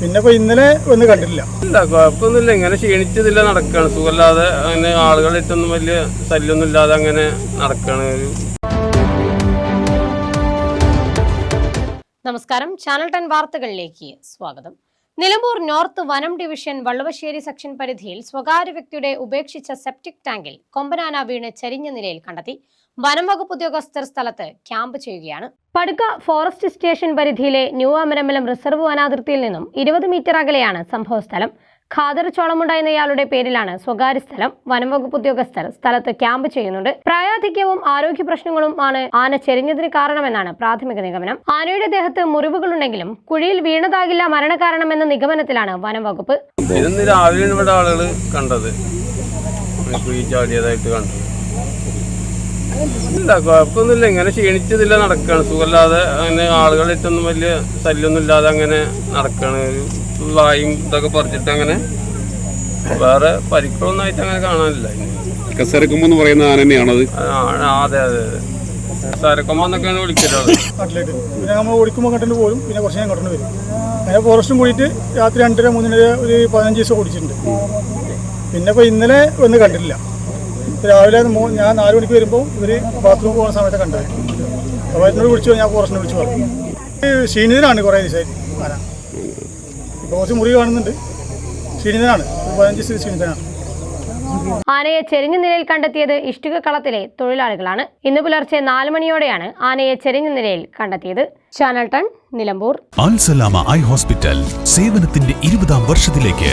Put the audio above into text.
പിന്നെ ഇപ്പൊ ഇന്നലെ ഒന്ന് കണ്ടില്ല ഇല്ല കുഴപ്പമൊന്നുമില്ല ഇങ്ങനെ ക്ഷീണിച്ചതില്ല നടക്കാണ്. സുഖമില്ലാതെ അങ്ങനെ ആളുകളായിട്ടൊന്നും വലിയ ശല്യമൊന്നും ഇല്ലാതെ അങ്ങനെ നടക്കാണ്. നമസ്കാരം. ചാനൽ ടെൻ വാർത്തകളിലേക്ക് സ്വാഗതം. നിലമ്പൂർ നോർത്ത് വനം ഡിവിഷൻ വള്ളുവശ്ശേരി സെക്ഷൻ പരിധിയിൽ സ്വകാര്യ വ്യക്തിയുടെ ഉപേക്ഷിച്ച സെപ്റ്റിക് ടാങ്കിൽ കൊമ്പനാന വീണ് ചരിഞ്ഞ നിലയിൽ കണ്ടെത്തി. വനം വകുപ്പ് ഉദ്യോഗസ്ഥർ സ്ഥലത്ത് ക്യാമ്പ് ചെയ്യുകയാണ്. പടുക്ക ഫോറസ്റ്റ് സ്റ്റേഷൻ പരിധിയിലെ ന്യൂ അമരമ്പലം റിസർവ് വനാതിർത്തിയിൽ നിന്നും ഇരുപത് മീറ്റർ അകലെയാണ് സംഭവസ്ഥലം. ഖാദർ ചോളമുണ്ട എന്നയാളുടെ പേരിലാണ് സ്വകാര്യ സ്ഥലം വനം വകുപ്പ് ഉദ്യോഗസ്ഥർ സ്ഥലത്ത് ക്യാമ്പ് ചെയ്യുന്നുണ്ട്. പ്രായാധിക്യവും ആരോഗ്യ പ്രശ്നങ്ങളും ആണ് ആന ചെരിഞ്ഞതിന് കാരണമെന്നാണ് പ്രാഥമിക നിഗമനം. ആനയുടെ ദേഹത്ത് മുറിവുകളുണ്ടെങ്കിലും കുഴിയിൽ വീണതാകില്ല മരണകാരണമെന്ന നിഗമനത്തിലാണ് വനംവകുപ്പ്. ഇന്ന് ഇവിടെ കണ്ടത്. ചാടിയതായിട്ട് കണ്ടത് ഇല്ല കുഴപ്പമൊന്നുമില്ല. ഇങ്ങനെ ക്ഷീണിച്ചതില്ല നടക്കാണ്. സുഖമില്ലാതെ അങ്ങനെ ആളുകളായിട്ടൊന്നും വലിയ ശല്യമൊന്നും ഇല്ലാതെ അങ്ങനെ നടക്കാണ്. വായും ഇതൊക്കെ പറിച്ചിട്ട് അങ്ങനെ വേറെ പരിക്കുകളൊന്നും ആയിട്ട് അങ്ങനെ കാണാനില്ല. കസരക്കുമ്പോ എന്ന് പറയുന്ന ആന ആ, അതെ അതെ അതെ. വിളിക്കുന്നത് പിന്നെ നമ്മൾ ഓടിക്കുമ്പോൾ കണ്ടിട്ട് പോരും. പിന്നെ കുറച്ച് ഞാൻ കണ്ടു വരും. അങ്ങനെ ഫോറസ്റ്റും കൂടിയിട്ട് രാത്രി രണ്ടര മൂന്നിനര ഒരു പതിനഞ്ച് ദിവസം ഓടിച്ചിട്ടുണ്ട്. പിന്നെ ഇപ്പോൾ ഇന്നലെ ഒന്ന് കണ്ടിട്ടില്ല. രാവിലെ ഞാൻ നാല് മണിക്ക് വരുമ്പോൾ ഇവർ ബാത്റൂം പോകുന്ന സമയത്ത് കണ്ടത്. അപ്പോൾ എന്നോട് വിളിച്ചു ഞാൻ ഫോറസ്റ്റിനെ വിളിച്ചു പറഞ്ഞു. സീനിയറാണ് ക്ഷീണിതനാണ് കുറേ ദിവസമായിട്ട് ആന ഇപ്പോൾ കുറച്ച് മുറി കാണുന്നുണ്ട്. ക്ഷീണിതനാണ് ഒരു പതിനഞ്ച് ദിവസം ക്ഷീണിതനാണ് ആനയെ ചെരിഞ്ഞ നിലയിൽ കണ്ടെത്തിയത് ഇഷ്ടിക കളത്തിലെ തൊഴിലാളികളാണ്. ഇന്ന് പുലർച്ചെ നാല് മണിയോടെയാണ് ആനയെ ചെരിഞ്ഞ നിലയിൽ കണ്ടെത്തിയത്. Channel ten Nilambur. Alsalama eye hospital സേവനത്തിന്റെ ഇരുപതാം വർഷത്തിലേക്ക്.